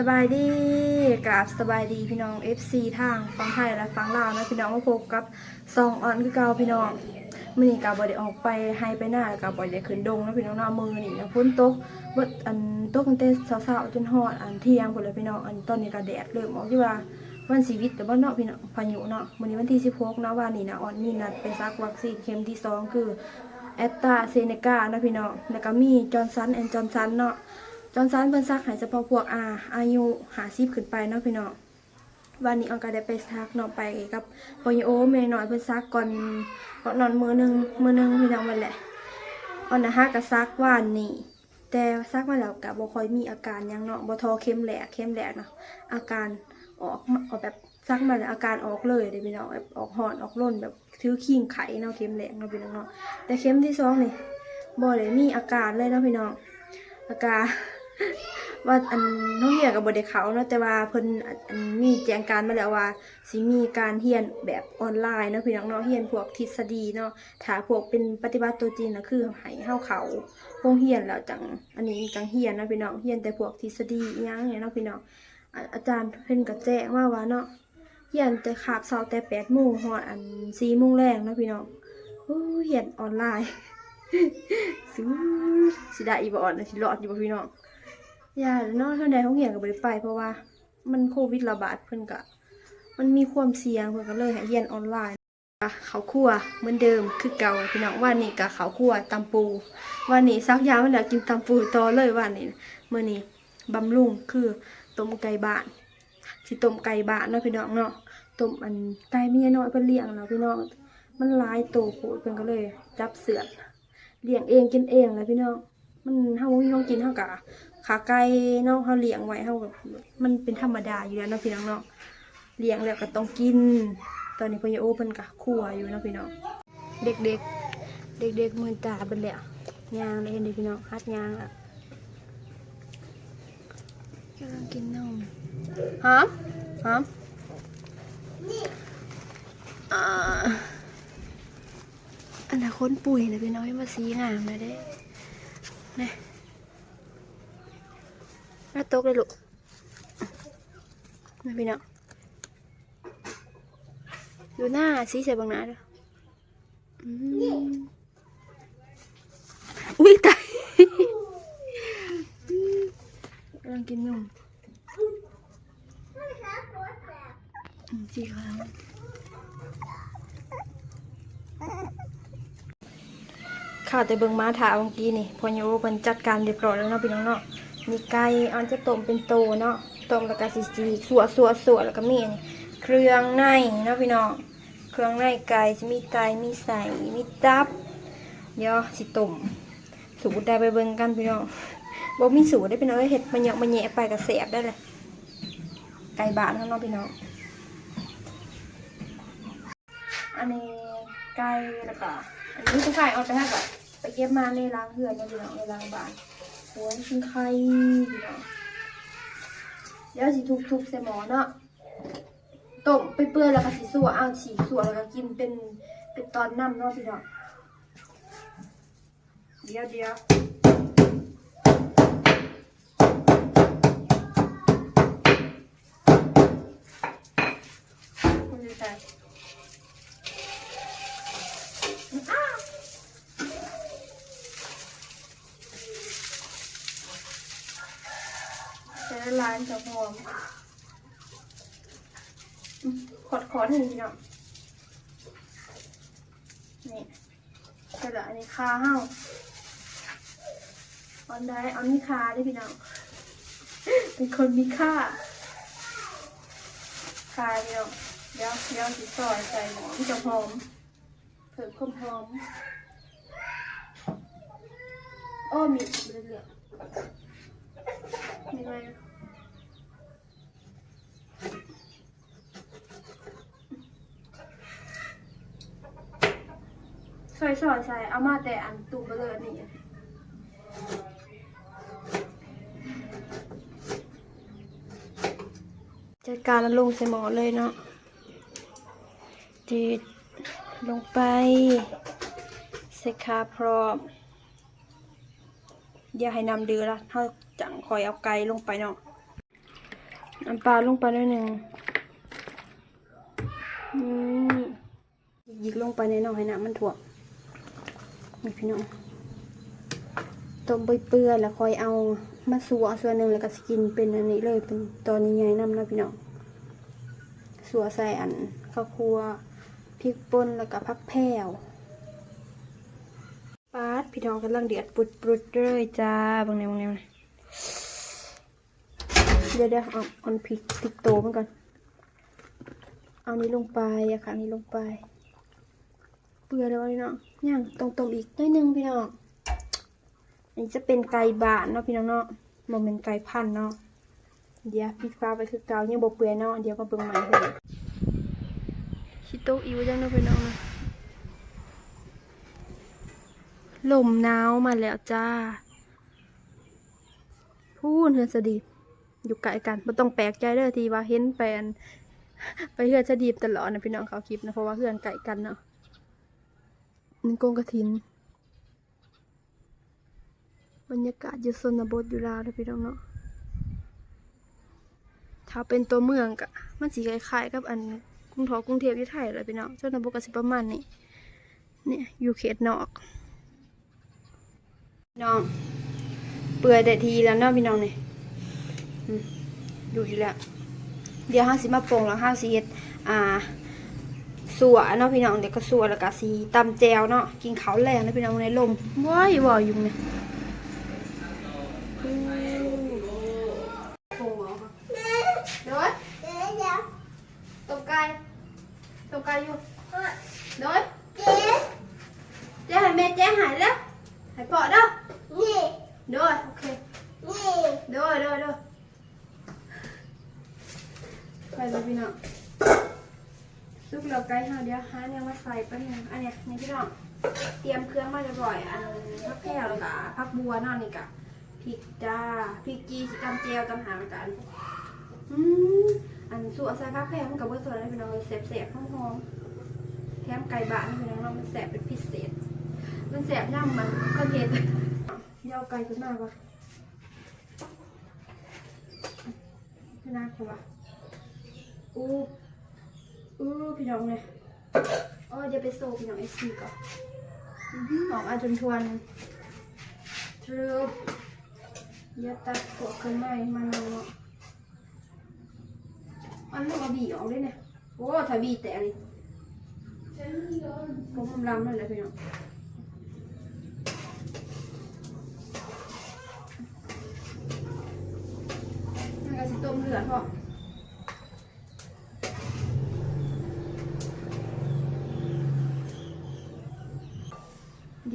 สบายดีกราบสบายดีพี่น้อง FC ทางฟังไทยและฟังลาวนะพี่น้องมาพบกับซองออนคือเก่าพี่น้องมื้อนี้ก็บ่ได้ออกไปให้ไปหน้าแล้วก็บ่ได้ขึ้นดงนะพี่น้องเนาะมือนี้นะฝนตกเบิดอันตกตั้งแต่เช้าๆจนฮอดอันเที่ยงพุ่นเลยพี่น้องอันตอนนี้ก็แดดเริ่มออกที่ว่าวันชีวิตแต่บ่เนาะพี่น้องพายุเนาะมื้อนี้วันที่16เนาะวันนี้นะออนมีนัดไปซักวัคซีนเข็มที่สองคือแอตตาเซเนกานะพี่น้องแล้วก็มีจอร์นสันแอนจอร์นสันเนาะ จอนสันเพิ่นซักให้เฉพาะพวกอาอายุหาสิบขึ้นไปเนาะพี่น้องวันนี้ออนก็ได้ไปซักเนาะไปกับปอยโอแม่น้อยเพิ่นซักก่อนก่อนนอนมือหนึ่งมือหนึ่งพี่น้องมันแหละออนนะฮะก็ซักว่านนี่แต่ซักมาแล้วก็บ่ค่อยมีอาการยังเนาะบ่ทอเข้มแหลกเข้มแหลกเนาะอาการออกออกแบบซักมาแล้วอาการออกเลยเด้พี่น้องแบบออกหอนออกร่นแบบถือขิงไข่เนาะเข้มแหลกเนาะพี่น้องเนาะแต่เข้มที่สองนี่บ่ได้มีอาการเลยเนาะพี่น้องอาการ ว่าอันน้องเฮียกับบไดเขาเนาะแต่ว่าเพิ่นอันนมีแจ้งการมาแล้วว่าสิมีการเรียนแบบออนไลน์เนาะพี่น้องเนาะเรียนพวกทฤษฎีเนาะถ้าพวกเป็นปฏิบัติตัวจริงนะคือให้เฮาเขาโรงเรียนแล้วจังอันนี้จังเรียนเนาะพี่น้องเรียนแต่พวกทฤษฎีอิหยังเนี่ยเนาะพี่น้องอาจารย์เพิ่นก็แจ้งมาว่าเนาะเรียนแต่คาบเช้าแต่8:00นฮอดอัน4:00นแรงเนาะพี่น้องเรียนออนไลน์สิสิได้อีบ่อ่อนะสิรอดอยู่บ่พี่น้อง ย่าเนาะเท่าใดห้องเหียนก็บ่ได้ไปเพราะว่ามันโควิดระบาดเพิ่นก็มันมีความเสี่ยงเพิ่นก็เลยให้เรียนออนไลน์อะเขาคั่วเหมือนเดิมคือเก่าพี่น้องวันนี้ก็เขาคั่วตำปูวันนี้ซักยามันแล้วกินตำปูต่อเลยวันนี้มื้อนี้บำรุงคือต้มไก่บ้านสิต้มไก่บ้านเนาะพี่น้องเนาะต้มอันไก่เมียน้อยเพิ่นเลี้ยงเนาะพี่น้องมันลายโตโพดเพิ่นก็เลย จับเสือดเลี้ยงเองกินเองเลยพี่น้องมันเฮาบ่มีของกินเฮากะ ขาไก่เนาะเขาเลี้ยงไว้เขาแบบมันเป็นธรรมดาอยู่แล้วเนาะพี่น้องเนาะเลี้ยงแล้วก็ต้องกิน ตอนนี้พ่อยาโอเพิ่นกะคั่วอยู่เนาะพี่น้องเด็กๆเด็กๆมือตาเป็นแล้วยางเลยเห็นดิพี่น้องฮัดยางอะกำลังกินนมฮะฮะอ่าอันนั้นคนปุ๋ยนะพี่น้องให้มาสีงามเลยเด้เนี่ย น่าตกเลยลูกมาพี่น้องดูหน้าสีใส่บางหน้าเด้ออืมอุ้ยตายกำลังกินนมอืมสีขาวข่าวแต่เบิงมาถาเมื่อกี้นี่พอโยมันจัดการเรียบร้อยแล้วเนาะพี่น้องเนาะ มีไก่อันจะต้มเป็นโตเนาะต้มแล้วก็สิสีสัวสัวสัวแล้วก็มีอันนี้เครื่องในเนาะพี่น้องเครื่องในไก่จะมีไตมีใส่มีตับเดี๋ยวสิต้มสูตรได้ไปเบิ่งกันพี่น้องบ่มีสูตรได้พี่น้องเอ้ยเฮ็ดมันเหยาะมันแยะไปก็แสบได้เลยไก่บ้านเนาะเนาะพี่น้องอันนี้ไก่แล้วก็อันนี้ทุกไก่เอาไปให้ก่อนไปเก็บมาในล้างเหือนเนาะพี่น้องในล้างบ้าน หัวชิ้นไข่พี่น้องเดี๋ยวสิทุบๆใส่หมอเนาะต้มไปเปื่อยแล้วก็สิสัวเอาฉีสัวแล้วก็กินเป็นเป็นตอนน้ำเนาะพี่น้องเดี๋ยวเดี๋ยวคุณดูใจอ้าว ใช้ ร้านจะพร้อมขอดขอดหนึ่งพี่น้องนี่กระดาษนี่คาเห้าออนได้ออนมีคาได้พี่น้องเป็นคนมีค่าคาเดียวเดี๋ยวเดี๋ยวสิซอยใส่หมอที่จะพร้อมเพิ่มความพร้อมโอ้มีเรื่อยๆมีอะไร ซอยซอยใส่เอามาแต่อันตูเบลอนี่จัดการแล้วลงใส่หมอเลยเนาะจีดลงไปใส่คาพร้อมอย่าให้นำเดือละถ้าจังคอยเอาไก่ลงไปเนาะน้ำปลาลงไปหน่อยหนึ่งนี่ยิกลงไปในน้องให้น้ำมันถ่วม นี่พี่น้องต้มเปื่อยๆแล้วค่อยเอามาสัวส่วนหนึ่งแล้วก็สกินเป็นอันนี้เลยเป็นตอนใหญ่ๆน้ำนะพี่น้องสัวใส่อันข้าวคั่วพริกป่นแล้วก็ผักแพรวปาดพี่น้องกำลังเดือดปุดๆเลยจ้าบางแนวบางแนวนเดี๋ยวเดี๋ยวเอาเอาพริกพริกโตมันก่อนเอานี้ลงไปอะค่ะนี้ลงไป เปื่อยแล้วพี่น้องย่างตรงต้มอีกหน้อยหนึงพี่น้องอันนี้จะเป็นไก่บานเนาะพี่น้องเนาะโมเมนไก่พันเนาะเดี๋ยวพริกฟ้าไปคือเกายังบเปื่อยเนาะเดี๋ยวก็เบิ่งใหม่เลยชิโตอิวจังเนาะพี่น้องนะลมหนาวมาแล้วจ้า พูนเฮือนสดีอยู่ไกลกันไม่ต้องแปลกใจเด้อทีว่าเห็นแปนไปเฮือนสดีตลอดนะพี่น้องเขาคลิปนะเพราะว่าเฮือนไกลกันเนาะ นกงกระถิน บรรยากาศอยู่ชนบทอยู่ลาวเด้อพี่น้องเนาะถ้าเป็นตัวเมืองกะมันสีคล้ายๆกับอันกรุงทอกรุงเทพยู่ไทยเลยพี่น้องชนบทก็สิประมาณนี้เนี่ยอยู่เขตนอกน้องเปื่อยแต่ทีแล้วเนาะพี่น้องเนี่อืมดูอยู่แล้วเดี๋ยวห้าสิมาปงแล้วห้าสิเฮ็ดอ่า สัวเนาะพี่น้องเดี๋ยวก็สัวแล้วก็สีตำแจวเนาะกินข้าวแรงนะพี่น้องในลมว้ายบ่อยู่เนี่ยปรุงเอาค่ะเดี๋ยวตบไก่ตบไก่อยู่เดี๋ยวเจ๊ให้แม่เจ๊หายแล้วหายปอดเด้อเด้อโอเค เด้อเด้อเด้อไปเลยพี่น้องซุกเหลือไก่เฮาเดี๋ยวหาเนี่ยมาใส่แป๊บนึงอันเนี้ยนี่พี่น้อง เตรียมเครื่องมาเรียบร้อยอันผักแพรวแล้วก็ผักบัวเนาะนี่กะพริกจ้าพริกจีสิตำเจียวตำหางกันอืมอันสูตรใส่ผักแพรวมันกับเบอร์ตัวนั้นพี่น้องเลยแสบๆหอมๆแถมไก่บ้านนะพี่น้องเรามันแสบเป็นพิเศษ มันแสบย่ำมันก็เผ็ดเดี๋ยวเอาไก่ขึ้นมาก่อนพี่น่ากลัวอู้อู้พี่น้องเลยอ๋อเดี๋ยวไปโซ่พี่น้องเอซีก่อน ออกอาจนทวนทรูปยวตัดพวกขึ้นมาให้มันเอาเนาะอันลูกเอาบีออกด้วยเนี่ยโอ้ถ้าบีแตกเลยผมกำลังนั่นแหละพี่น้องนั่นก็สิต้มเลือดพอ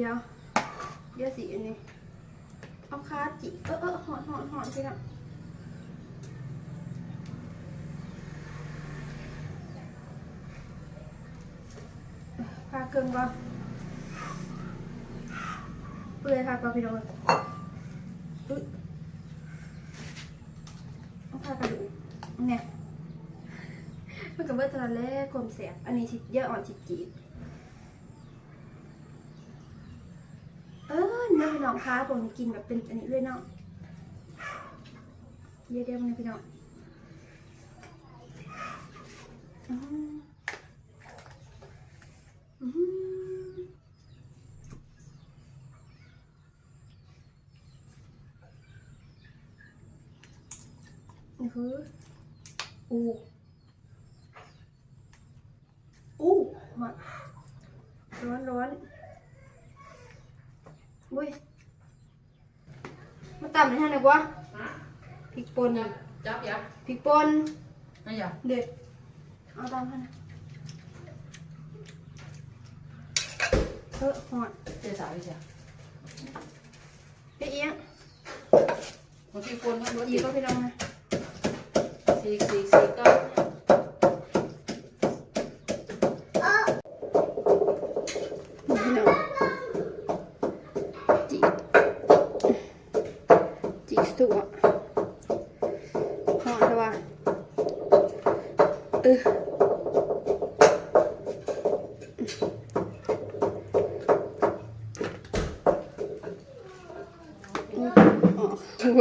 ดี๋ยว เดี๋ยวสิอันนี้ เอาคาจิ เออเออหอนหอนหอนสิครับพาเครื่องบ่เปื่อยค่ะก็พี่น้องอุ๊ยเอาพากระดูกเนี่ยมันกับเบอร์ตอนแรกกลมแสบอันนี้ชิดเยอะอ่อนชิดจีด เออเนื้อพี่น้องคะผมกินแบบเป็นอันนี้ด้วยเนาะเดี๋ยวเดี๋ยวมันพี่น้องอือืมนี่คืออูอูมาร้อนร้อน อุ้ยมา ตำในท่านไหนวะพริกป่น จับยับพริกป่นไม่ยับเด็ด เอาตำท่านนะเออหอดเจ๊สาวอีกจ้ะไปเอียงบางทีคนมันรู้อีอีกกก็พี่น้องนะสี่สี่สี่เก้า พี่น้องจีกจีกสัวหอดแล้ววะเออ ว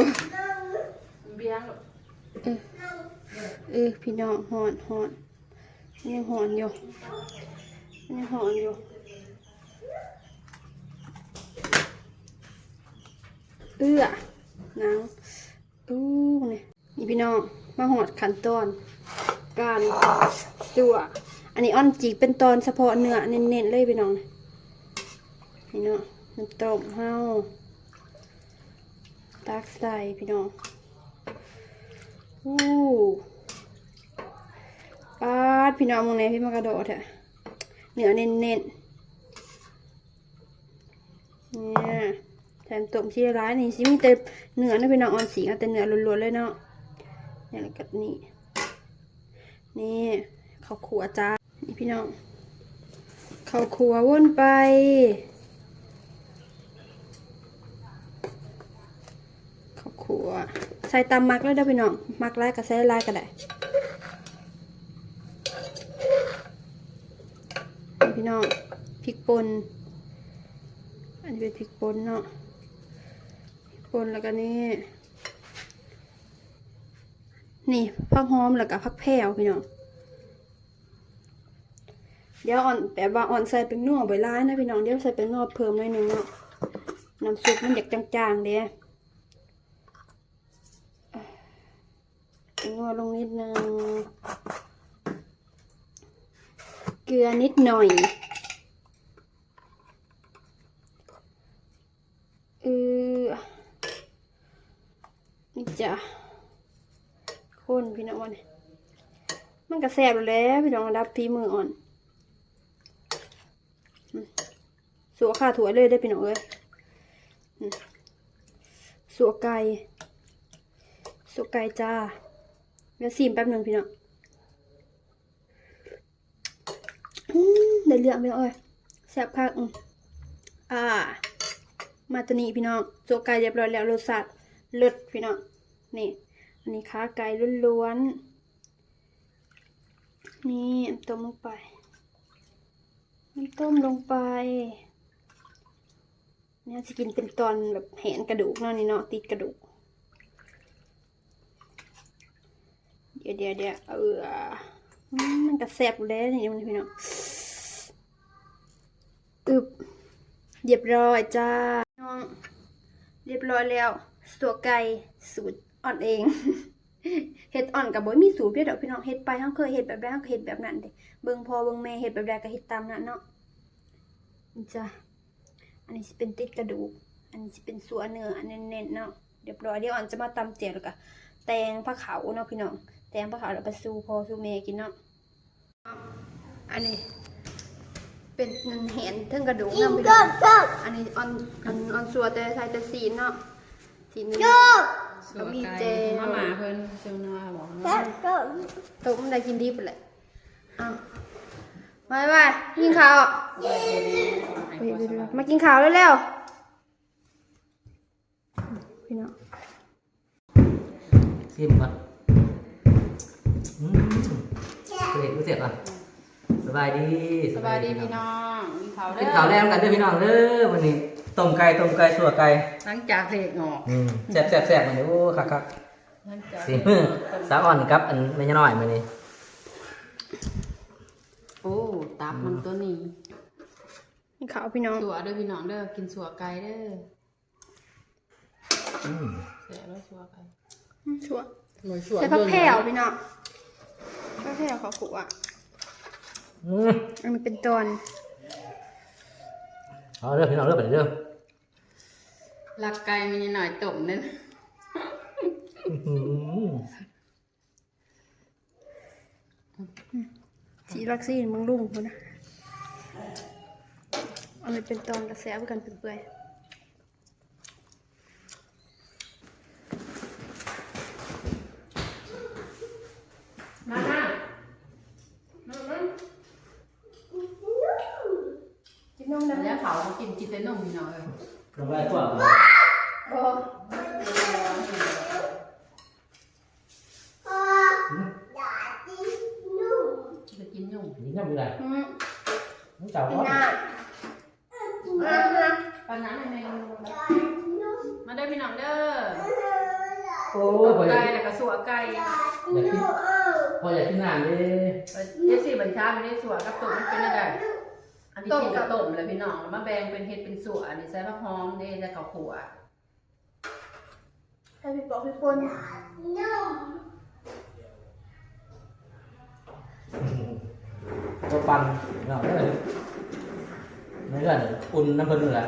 เบี้ยงเออเออพี่น้องหอนหอนยังหอนอยู่ยังหอนอยู่เอื้อนางอู้นี่นี่พี่น้องมาหอดขันตอน การสัวอันนี้อ้อนจีเป็นตอนเฉพาะเนื้อเน้นๆเลยพี่น้องพี่น้องน้ำต้มเฮา ตักใส่พี่น้องอู้ปาดพี่น้องมองไหนพี่มากระโดดเถอะเหนื้อเน้นๆเนี่ยแถมต้มชีร้ายนี่สิมีแต่เนื้อนะพี่น้องอ่อนสีเอาแต่เนื้อล้วนๆเลยเนาะอย่างกับนี่นี่ข้าวขัวจ้านี่พี่น้องข้าวขัววนไป ขัวใส่ตามมักเลยเด้อพี่น้องมักไล่กับใส่ไล่ก็ได้พี่น้องพริกป่นอันนี้เป็นพริกป่นเนาะพริกป่นแล้วก็นี่นี่ผักหอมแล้วก็ผักแพรวพี่น้องเดี๋ยวอ่อนแต่ว่าอ่อนใส่เป็นนัวใบร้ายนะพี่น้องเดี๋ยวใส่เป็นนัวเพิ่มหน่อยหนึงเนาะน้ำซุปมันอยากจางๆเด้เป็ นัวลงนิดนึง เกลือนิดหน่อยเออนี่จ้ะคนพี่น้องวันมันก็แซ่บแล้วพี่น้องรับฝีมืออ่อนสัวข้าถั่วเลยได้พี่น้องเอ้ยสัวไก่สัวไก่จ้า เดี๋ยวซีมแป๊บหนึ่งพี่น้องอืมได้เรื่องพี่น้องเอ้ยแซ่บคักอืมอ่า มาตัวนี้พี่น้องสัวไก่เรียบร้อยแล้วรสชาติเลิศพี่น้องนี่อันนี้ขาไก่ล้วนๆนี่ต้มลงไปน้ำต้มลงไปเนี่ยจะกินเป็นตอนแบบแหนกระดูกเนาะนี่เนาะติดกระดูก เดี๋ยวเดี๋ยวเดี๋ยวเออมันกระแสบอยู่แล้วนี่มันพี่น้องอึบเรียบร้อยจ้าน้อง เรียบร้อยแล้วสัวไก่สูตรอ่อนเองเห็ดอ่อนกับบ่มีสูตรเพียดอกพี่น้องเห็ดไปเฮาเคยเห็ดแบบใดเฮาก็เห็ดแบบนั้นเด้เบิ่งพอเบิ่งแม่เห็ดแบบใดก็เห็ดตามนั้นเนาะนี่จ้ะอันนี้สิเป็นติดกระดูก อันนี้สิเป็นสัวนเนื้ออันเน้นๆเนาะเรียบร้อยเดี๋ยวอ่อนจะมาตำเจียวแล้วก็แตงผักขาวเนาะพี่น้อง แตงผักเขาแล้วก็สู้พอสู้แม่กินเนาะอันนี้ เป็นเห็นเทิงกระดูกเนาะพี่น้องอันนี้ออนอันออนสัวแต่ใส่แต่สีนเนาะสีเนื้อสวยไก่มาหมาเพิ่นเจ้าน้าบอกเนาะตกมันได้กินดีไปเลยอ้าวมาไปกินข้าวให้กลัวสบายมากินข้าวเร็วๆพี่น้องชิมก่อนอืม เผ็ดรู้เสร็จป่ะสบายดีสบายดีพี่น้องมีเขาวเด้กิอนข้าวแรงกันเด้อพี่น้องเด้อวันนี้ต้มไก่ต้มไก่สัวไก่หลังจากเพลงออกอืมแซ่บแซ่บแซ่บมันนี้โอ้คักคักหลังจากสีมือสาวอ่อนกับอันไม่น้อยมันนี้โอ้ตับมันตัวนี้กินข้าวพี่น้องสัวเด้อพี่น้องเด้อกินสัวไก่เด้ออืมแซ่บแล้วสัวไก่อืมชัวหน่วยสัวใส่ผักแผ่วพี่น้องผั กแผ่วขอขู่อะอืมอันนี้เป็นตอนเอาเด้อพี่น้องเด้อไปเด้อลักไก่มันยังหน่อยต้มเด้ออื้อหือสีลักซี่มึงลุ่งคนนะอันนี้เป็นตอนกระแสไปกันเป็นเปื่อยมามามามา กินนมนะ แล้วเขามากินกินแต่นมพี่น้องเอ้ย ลงไปทั่วโอ้จะกินนมนี่น้ำอะไรอืมน้ำเจ้ากินร้อนน้ำอะปานนั้นในมาเด้อพี่น้องเด้อโอ้ยพอไก่แล้วก็สัวไก่อยากกินพออยากกินน้ำดิเอฟซีบัญชาไม่ได้สัวกับตุ่มมันเป็นอะไร อันนี้กินกับตุ่มเลยพี่น้องแล้วมาแบ่งเป็นเห็ดเป็นสัวอันนี้ใส่ผักหอมนี่ใส่ข้าวขัวให้พี่บอกพี่ปนตัวปันเนาะไม่เลยไม่เลยอุ่นน้ำเพลินเลยแหละ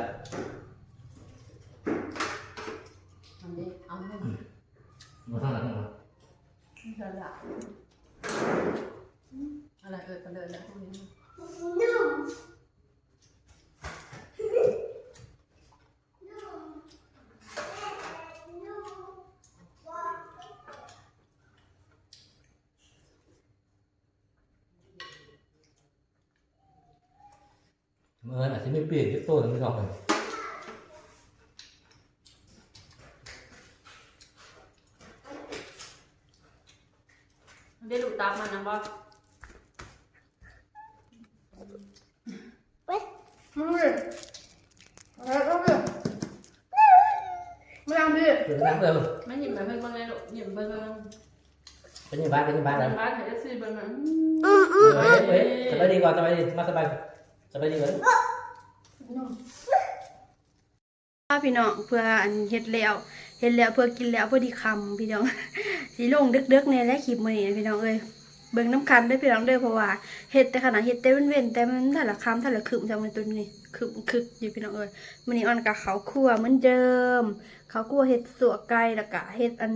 อันนี้เอาให้มาข้างหลังมาเธอละอะไรเออกันเลยแล้วพวกนี้ เมื่ออาจจะไม่เปลี่ยนที่ตัวนึงไม่ออกเลย ได้ลูกตามมันนะบ่มึงเลยอะไรก็เลยไม่ยังพี่เป็นน้ำเติมไม่หยิบมาเพิ่งบ้างเลยลูกหยิบเพิ่งบ้างเป็นยังบ้านเป็นยังบ้านแล้วบ้านเห็นเอฟซีเบิ่งมันเฮ้ยเฮ้ยสบายดีกว่าสบายดีมาสบายสบายดีกว่าถ้าพี่น้องเพื่ออันเฮ็ดแล้ว เฮ็ดแล้วเพื่อกินแล้วเพื่อดีคำพี่น้องสีลงเดึกๆเนี่ยและคลิปมื้อนี้นะพี่น้องเอ้ยเบิ่งน้ำกันด้วยพี่น้องเด้อเพราะว่าเฮ็ดแต่ขนาดเฮ็ดแต่เว้นๆแต่มันแต่ละคำแต่ละคืมจังมันตัวนี้คึมคึกอยู่พี่น้องเอ้ยมื้อนี้ออนกับเขาคั่วเหมือนเดิม เขาคั่วเฮ็ดสัวไก่ล้วก็เฮ็ดอัน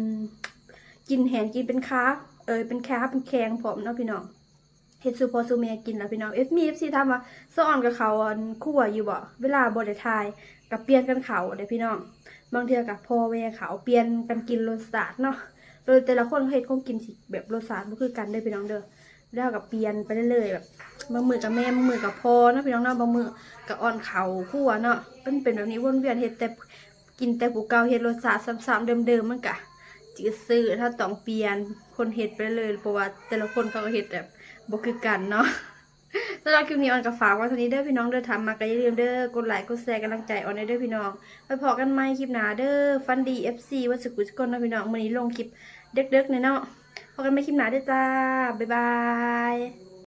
กินแหนกินเป็นค้าเอ้ยเป็นค้าเป็นแขงพร้อมเนาะพี่น้องเฮ็ดสูพอสูเมียกินแล้วพี่น้องเอฟมีเอฟซีถามว่าซ้อนกับเขาคั่วอยู่บ่เวลาบ่ได้ทายกับเปลี่ยนกันเขาเด้อพี่น้อง บางเทือกับพ่อแม่เขาเปลี่ยนกันกินรสชาติเนาะโดยแต่ละคนเขาเฮ็ดของกินสิแบบรสชาติบ่คือกันเด้พี่น้องเด้อแล้วกับเปลี่ยนไปเรื่อยๆแบบบางมือกับแม่บางมือกับพ่อเนาะพี่น้องเนาะบางมือกับอ่อนเขาคั่วเนาะเป็นเป็นแบบนี้วนเวียนเฮ็ดแต่กินแต่ผู้เก่าเฮ็ดรสชาติซ้ำๆเดิมๆมันกะจืดซื่อถ้าต้องเปลี่ยนคนเฮ็ดไปเลยเพราะว่าแต่ละคนเขาก็เฮ็ดแบบบ่คือกันเนาะ สำหรับคลิปนี้ออนกับฝากไว้เท่านี้เด้อพี่น้องเด้อทำมาก็อย่าลืมเด้อกดไลค์กดแชร์กำลังใจออนเด้อพี่น้องไปพอกันไหมคลิปหนาเด้อฟันดีเอฟซีวัสุกุสกลนะพี่น้องมันนี้ลงคลิปเด็กๆเนี่ยเนาะพอกันไหมคลิปหนาเด้อจ้าบ๊ายบาย